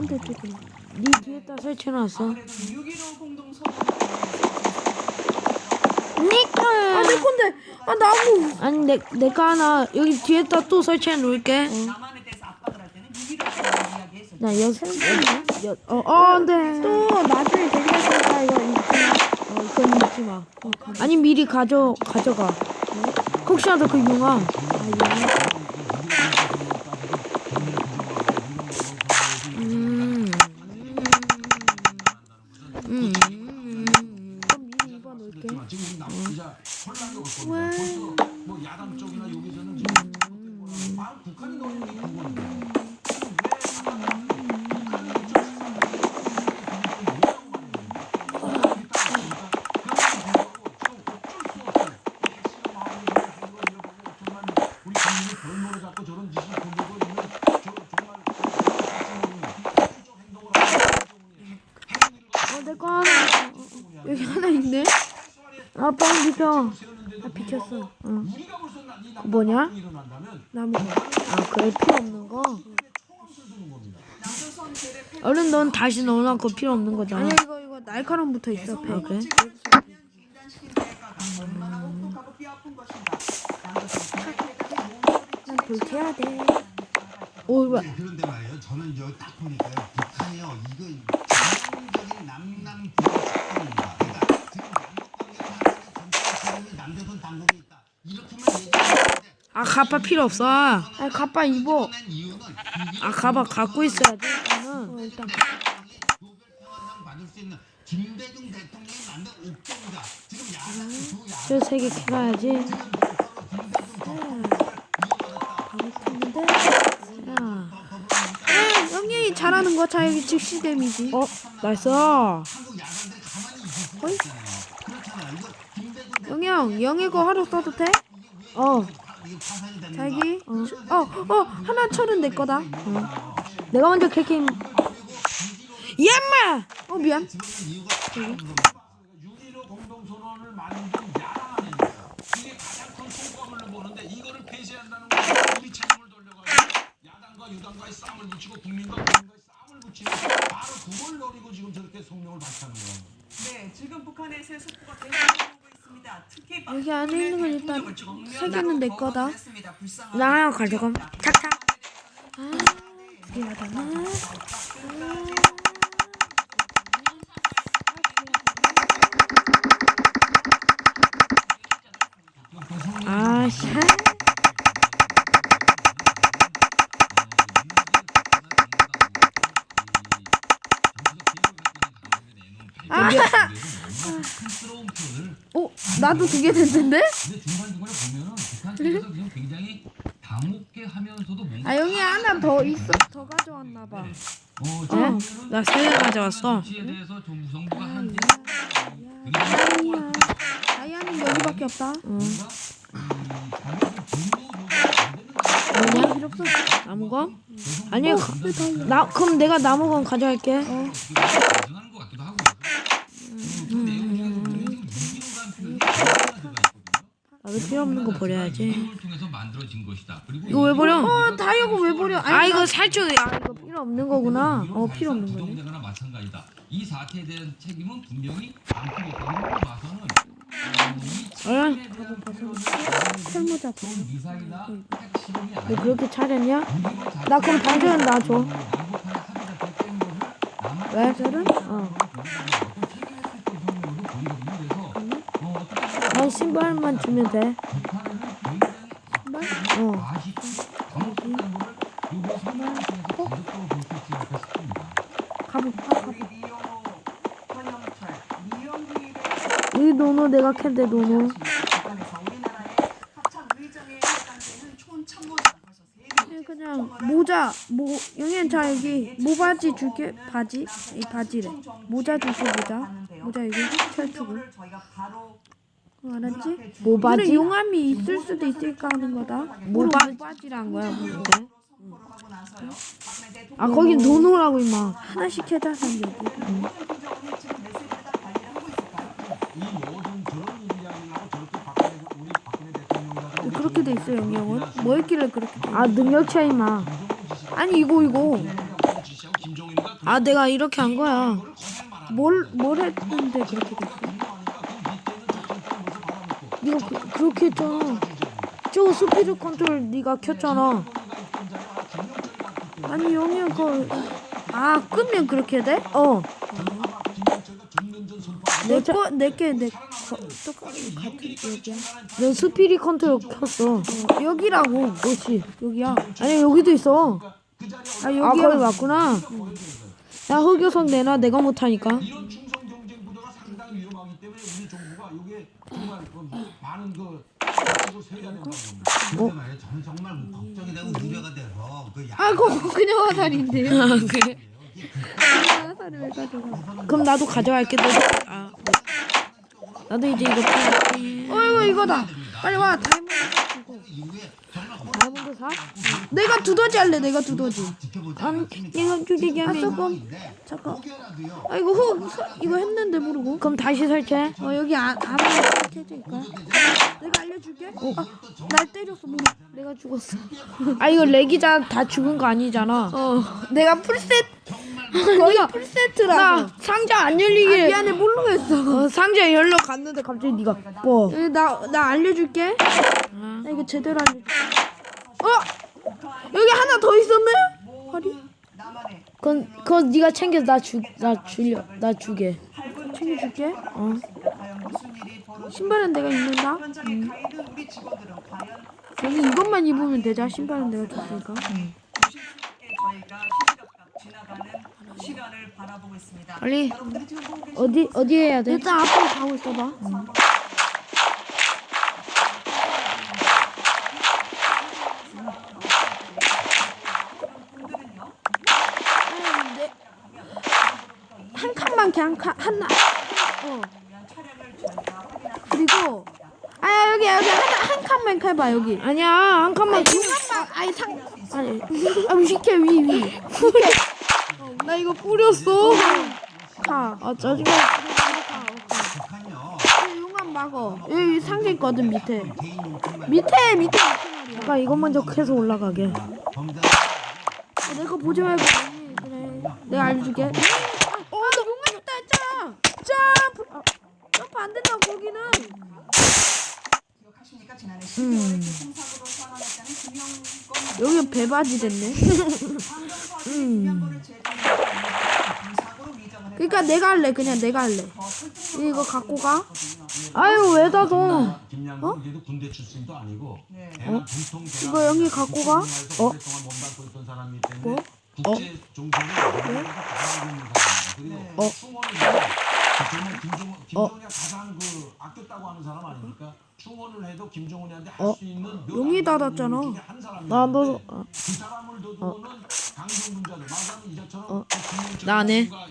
반대쪽에. 네 뒤에다 설치해놨어. 그래도 6.15 공동 선언 니까. 아, 내 건데. 아, 나무. 아니 내 내가 하나 여기 뒤에다 또 설치해 놓을게. 남한에 대해서 압박을 할 때는 6.15 선언 이야기해서 나 여섯 여기 여 어어 안돼. 또 나중에 대기하니까 이거 있구나. 어 이건 잊지 마. 아니 미리 가져 가져가. 혹시라도 그 용암. 음. 음. 음. 그럼 미리 입어 놓을게. 지금 우리 남부자 벌써 뭐 야당 쪽이나 여기서는 지금 바로 북한이 넣는 게 여기 하나 있네. 아, 켜. 아 비켰어. 응. 뭐냐? 나무. 아, 그래 필요 없는 거. 얼른 넌 다시 넣어놓고 필요 없는 거잖아. 아니, 이거, 이거 날카로움 붙어 있어, 배. 아, 그래? 몸소리 난 불태야 돼. 오, 이거 그런데 말이에요. 저는 저딱 보니까요. 북한이요. 이거 전형적인 남남 부부 사건입니다. 그러니까 지금 남북관계 전체의 책임이 남조선 당국에 있다. 이렇게만 얘기하는데 아, 가빠 필요 없어. 아, 아, 가빠 입어. 낸 이유는 가빠 갖고 있어야지. 일단은. 어, 일단. 저 세 개 캐가야지. 자. 아, 영영이 잘하는 거. 자, 여기 즉시 데미지. 어, 나이스. 어이? 영영, 영희 거 하루 써도 돼? 어, 자기. 어, 어, 하나 철은 내 거다. 내가 먼저 캐게. 얘마! 어, 미안. 6.15 공동선언을 만든 야당 아닙니까? 이게 가장 큰 성과물로 보는데 이거를 폐쇄한다는 건 우리 책임을 돌려가지고 야당과 유당과의 싸움을 붙이고 국민과 국민과의 싸움을 붙이는 바로 그걸 노리고 지금 저렇게 성명을 발표하는 거예요. 네, 지금 북한의 새 속보가. 특히 여기 안에 있는 건 일단 세 개는 내 거다. 나 하나 가져감. 착착. 그래야 되나? 아, 씨. 어, 나도 두 개 됐는데? 근데 중간 중간에 보면은 북한 측에서 지금 굉장히 당혹해 하면서도 뭔가 아, 영희 하나 더 있어. 더 가져왔나 봐. 어, 어? 나세 개 가져왔어. 정치에 대해서 정- 정부가 한 다이아. 다이아는 여기밖에 없다. 뭐냐? 필요 없어. 나무건? 아니, 나 그럼 내가 나무건 가져갈게. 가 나도 필요 없는 거 버려야지. 통해서 만들어진 것이다. 그리고 이거 왜 버려? 어, 다이아가 왜 버려? 아니, 아, 이거 살쪄. 아, 이거 필요 없는 거구나. 어, 필요 없는 거네. 부정되거나 마찬가지다. 이 사태에 대한 책임은 분명히 안고 있다. 이걸 봐서는 어? 탈모자. 미사일이나 핵 실험이 너 아니라 그렇게 차렸냐? 나 그럼 방전은 놔줘. 남북한의 합의가 됐다는 것을 남한 왜? 저는? 어. 난 신발만 주면 돼. 어. 아, 이 노노 내가 캔데 노노. 그냥, 모자. 모 영희는 자 여기 모바지 줄게. 바지. 이 바지래. 모자 줄게 모자. 모자 여기 철투구. 알았지? 모바지? 용암이 있을 수도 있으니까 하는 거다. 모바- 모바지란 거야. 뭐. 대통령 아, 거긴 노노라고 임마. 하나씩 박근혜 대통령이라든가 그렇게 돼 있어 영영은. 뭐 했길래 그렇게 돼? 아, 능력 차이 마. 아니 이거 이거. 아 내가 이렇게 한 거야. 뭘, 뭘 했는데 그렇게 됐어? 네가 그, 그렇게 했잖아. 저 스피드 컨트롤 네가 켰잖아. 아니 영희야 그거 아 끄면 그렇게 돼? 어. 내거 내게 내 똑같이 같은 여기야 너 스피드 컨트롤 켰어. 어, 여기라고 그렇지. 여기야 아니 여기도 있어. 아아 여기야 거기 맞구나. 야 흑요석 내놔 내가 못하니까. 이런 충성 경쟁 구도가 상당히 위험하기 때문에 우리 정부가 이게 정말 그 많은 그 말이야 저는 정말 뭐 걱정이 되고 우려가 돼서 그 야. 아 그거 그냥 화살인데요 아 그래? 화살을 왜 가져가 그럼 나도 가져갈게. 너도. 아. 네. 나도 이제 이거. 어이구 이거다 빨리 와 다이몬드 주고 이후에 정말 다이몬드 사? 내가 두더지 할래 내가 두더지. 아니 내가 아 하면. 잠깐 혹여라도요. 아 이거 흙 서- 이거 했는데 모르고 그럼 다시 설치해. 어 여기 아, 아무나 설치해줄까 내가 알려줄게 아, 날 때렸어 모르 내가 죽었어. 아 이거 렉이자 다 죽은 거 아니잖아. 어 내가 풀셋 거의 나 풀세트라고 상자 안 아, 열리게. 미안해 모르겠어 어, 상자 열러 갔는데 갑자기 네가 뭐? 여기 나, 나 알려줄게. 나 이거 제대로 알려줄게. 어? 여기 하나 더 있었네? 허리? 그건 그건 네가 챙겨서 나주나 줄려 나 주게. 챙겨줄게. 어. 신발은 내가 입는다. 직원들은 과연 여기 이것만 입으면 되자. 신발은 내가 줬으니까. 바라보고 있습니다. 빨리 어디 어디 해야 돼? 일단 앞으로 가고 있어봐. 분들은요. 아니, 내- 한 칸만 그냥 칸 하나. 어. 그리고 아 여기 여기 하나 한 칸만 해봐 여기. 아니야 한 칸만. 두 칸만. 아니 상. 아니. 아 위식해 위 위. 나 이거 뿌렸어. 가. 아 짜증나. 용암 막어. 여기 상자 있거든 밑에. 밑에 밑에. 잠깐 이것 먼저 해서 올라가게. 어, 내거 보지 말고 그래 내가 알려줄게 어, 너 용암 있다 했잖아 점프 아, 점프 안 된다 거기는 기억하십니까? 지난해 12월에 교통사고로 사망했다는 김영건 여기 배바지 됐네. 위장을 그러니까 내가 할래 그냥 내가 할래. 이거 갖고 가. 아유 왜 닫어? 대한 전통 이거 영희 갖고 가? 어? 오랫동안 어? 정말 김정은 김정은이 가장 그 아꼈다고 하는 사람 아닙니까? 충원을 해도 김정은이한테 할수 있는 몇 용이 닫았잖아. 인물 중에 한 사람이었는데 나 너- 어. 그 사람을 두고는 강경분자들 말하자면 이제처럼 그 김영철 나안 해. 선수가